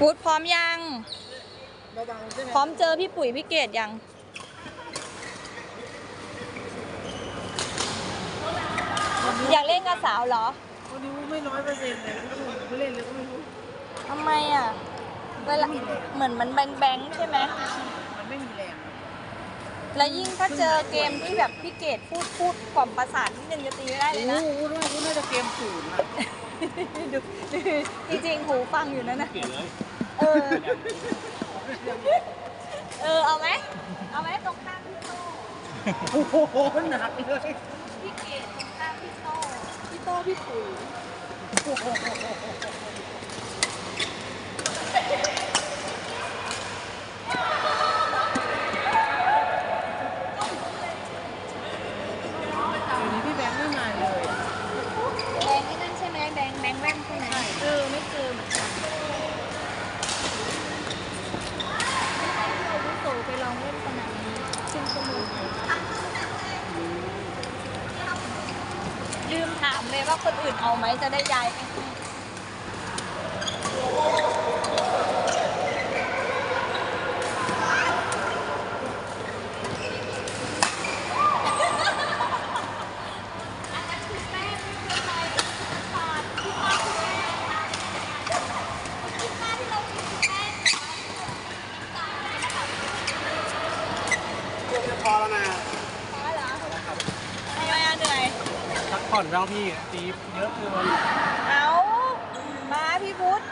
วูดพร้อมยังเบาๆใช่ไหมพร้อมเจอพี่ปุ๋ยพี่เกดยัง อยากเล่นกับสาวเหรอวันนี้ไม่ร้อยเปอร์เซ็นต์เลยไม่เล่นเลยก็ไม่รู้ทำไมอะเวลาเหมือนมันแบงแบงๆใช่ไหมมันไม่มีแรงแล้วยิ่งถ้าเจอเกมที่แบบพี่เกดพูดพูดกล่อมประสาทนิดนึงจะตีไม่ได้เลยโอ้นะโหว่าคุณน่าจะเกมศูนย์อะดูดูจริงๆหูฟังอยู่นั่นนะ เปลี่ยนเลยเออ เออ เอาไหม เอาไหมตรงข้ามพี่โตโอ้โหหนักเลยพี่เกดตรงข้ามพี่โตพี่โตพี่ปุ๋ย เดี๋ยวนี้พี่แบงค์ไม่มาเลยอะ แบงค์นี่นั่นใช่ไหมแบงค์แบงค์แว่นใช่ไหม เออไม่เจอเหมือนกัน เราวิโสไปลองเล่นสนามนี้ซึ่งสนุกลืม ถามเลยว่าคนอื่นเอาไหมจะได้ย้ายไปให้อันนั้นคือแป้งไม่เป็นไรปาดที่ป้าคือแป้งนะที่ป้าที่เรากินคือแป้งแต่ว่า พอแล้วนะ พอเหรอทำไมอะเหนื่อย พั กผ่อนบ้างพี่ตีเยอะเกินเอามาพี่พุทธ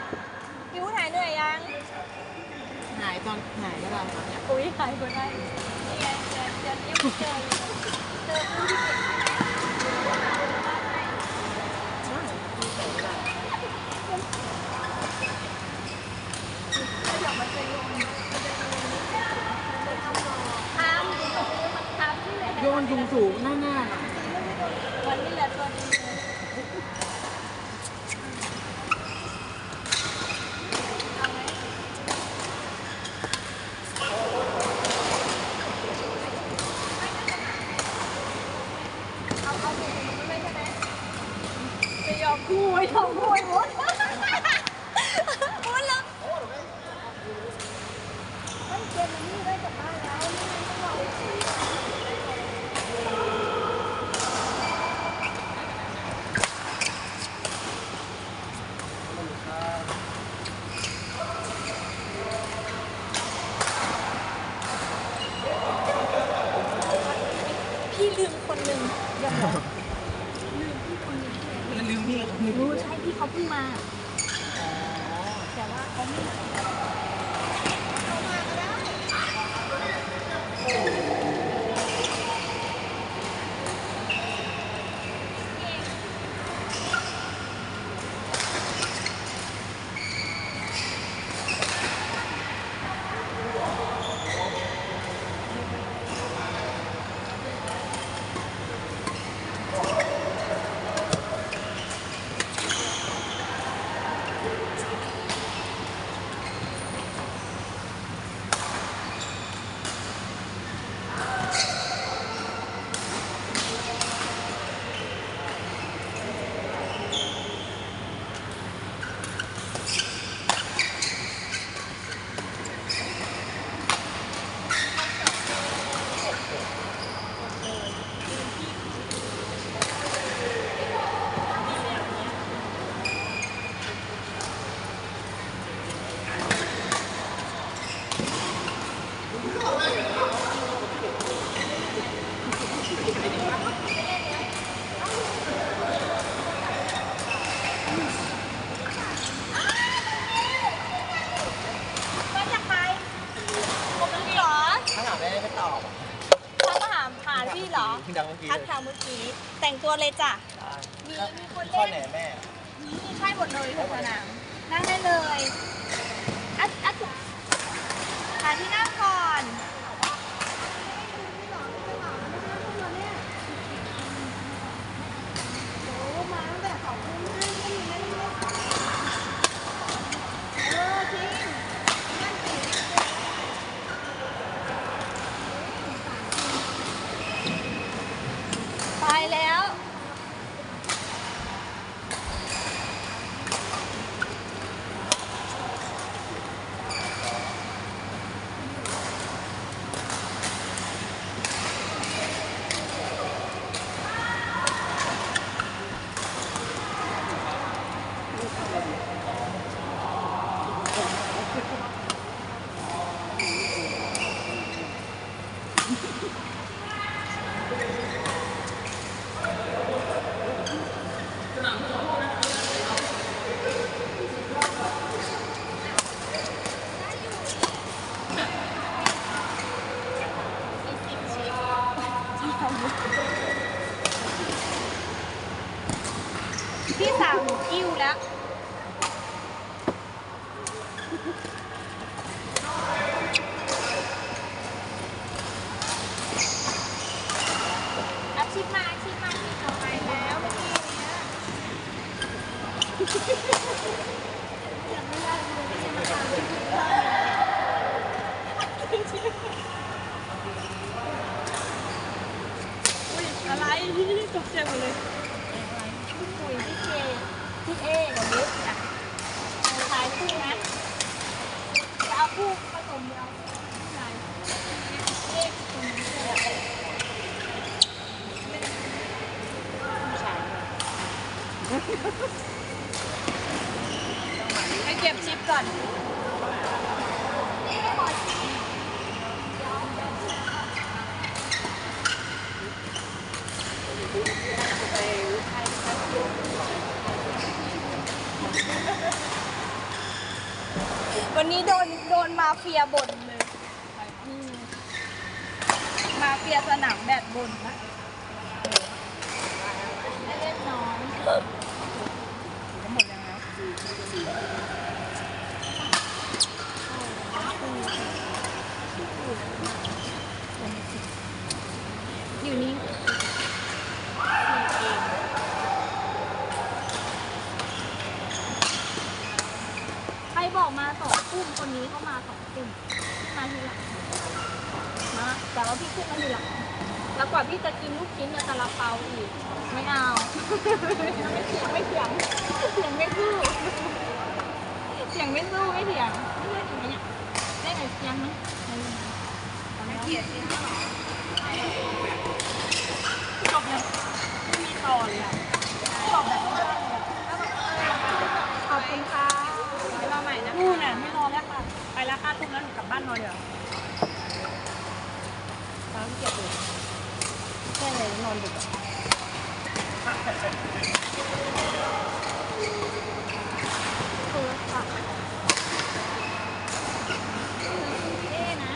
พี่พุทธหายเหนื่อยยัง หายตอนหายเมื่อไหร่คะเนี่ยอุ้ยหายคนได้นี่ไงเจอเจอเรียกเจอเจอผู้ที่เก่งทำทำที่ไหนโยนสูงสูงๆหน้าหน้าน่ะวันนี้ เออาไหมเอาเอาหนูมันไม่ใช่ไหมไม่ยอมคุยยอมคุยหมดหมดแล้วมันเกมมันนี่ได้กลับบ้านแล้วนี่มันต้องรออีกสี่ พี่ลืมคน หนึ่งยอมรับลืมพี่คนหนึ่งที่ไหนมันลืมพี่คนนึงรู้ใช่พี่เขาเพิ่งมา แต่ว่าเขาไม่มามาจากใครผมเป็นเหรอ ถ้าถามได้ไม่ตอบ ทักมาหาผ่านพี่ เหรอดังเมื่อกี้ทักทางเมื่อกี้ แต่งตัวเลยจ้ะ มีมีคนข้อเล่น ไหนแม่นี่ใช่หมดเลยทุกสนามนั่งได้เลยอัดอัดหาที่นั่งก่อนเออจริงไปแล้ว พี่สาวหนูกิ้วแล้ว อาชีพมาอาชีพมาที่ต่อไปแล้วเมื่อกี้เนี้ยยังไม่ได้เลยไม่ใช่มาตามอุ้ยอะไร ตกใจหมดเลยพี่ปุ๋ยพี่เคพี่เอกับบุ๊กอะเอาขายคู่นะจะเอาคู่ผสมเดียวขายเอ๊ะคนนี้เก็บชิปก่อน โดนโดนมาเฟียบ่นเลยอืมมาเฟียสนามแบดบ่นนะเล่นน้อยอยู่นี่ใครบอกมาสองทุ่มคนนี้เขามาสองทุ่มมาทีหลังมา แต่ว่าพี่ขึ้นมาทีหลังแล้วกว่าพี่จะกินลูกชิ้นกับซาลาเปาอีก ไม่เอา ไม่เถียงไม่เถียงเถียงไม่สู้เถียงไม่สู้ไม่เถียงไม่เล่นอย่างเงี้ยเล่นไหนเถียงมั้ยไม่เกียดเถียงจบเลยไม่มีต่อเลยอะจบแบบขอบคุณค่ะไว้มาใหม่นะนู่นน่ะไม่รอแล้วค่ะ ไปแล้วค่ะทุ่มแล้วหนูกลับบ้านนอนเดี๋ยว ตาเกียดึกแค่ไหนนอนดึกอะโทรศัพท์เอ๊นะ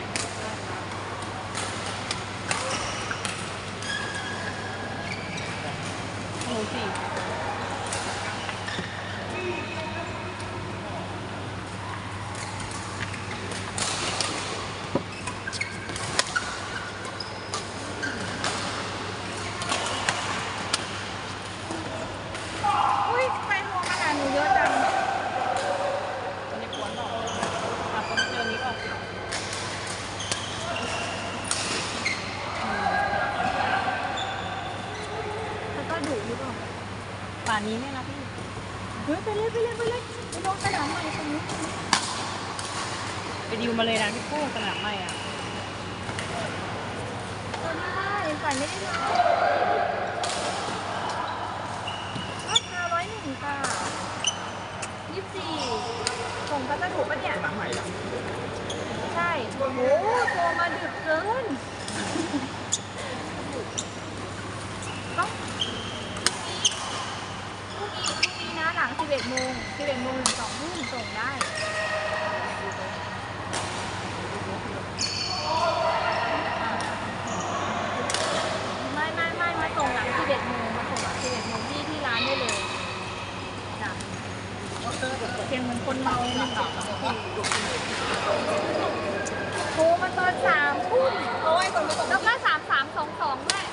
หมูสี่ อุ้ยทำไมโทรมาหาหนูเยอะจัง ตอนนี้ปวดหรอกกลับมาเจอนี้ก่อน แล้วก็ดุหรือเปล่า ป่านนี้เนี่ยนะพี่เฮ้ยไปเลยไปเลยไปเลยไปลงสนามใหม่ตรงนี้ไปดิวมาเลยนะพี่กู้สนามใหม่อะตอนนี้ได้ฝ่ายไม่ได้มาราคาร้อยหนึ่งค่ะยี่สิบสี่ส่งพัสดุปะเนี่ยสนามใหม่ละใช่ โอ้โหโทรมาดึกเกินต้องพรุ่งนี้พรุ่งนี้นะหลัง 11โมง11โมงถึง2ทุ่มส่งได้ไม่ไม่ไม่มาส่งหลัง11โมงมาส่งหลัง11โมงที่ที่ร้านได้เลยจ้ะเพียงเหมือนคนเมาเลยนะโทรมาตอนสามทุ่มโอ้ยคนมาส่งแล้วก็สามสามสองสองด้วย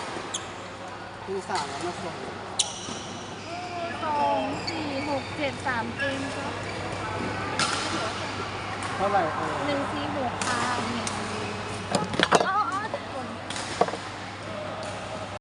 ที่สามแล้วมาส่ง กเจ็ดสามเต็มครับเท่าไหร่เออหนึ่งสี่หกค่ะหนึ่ง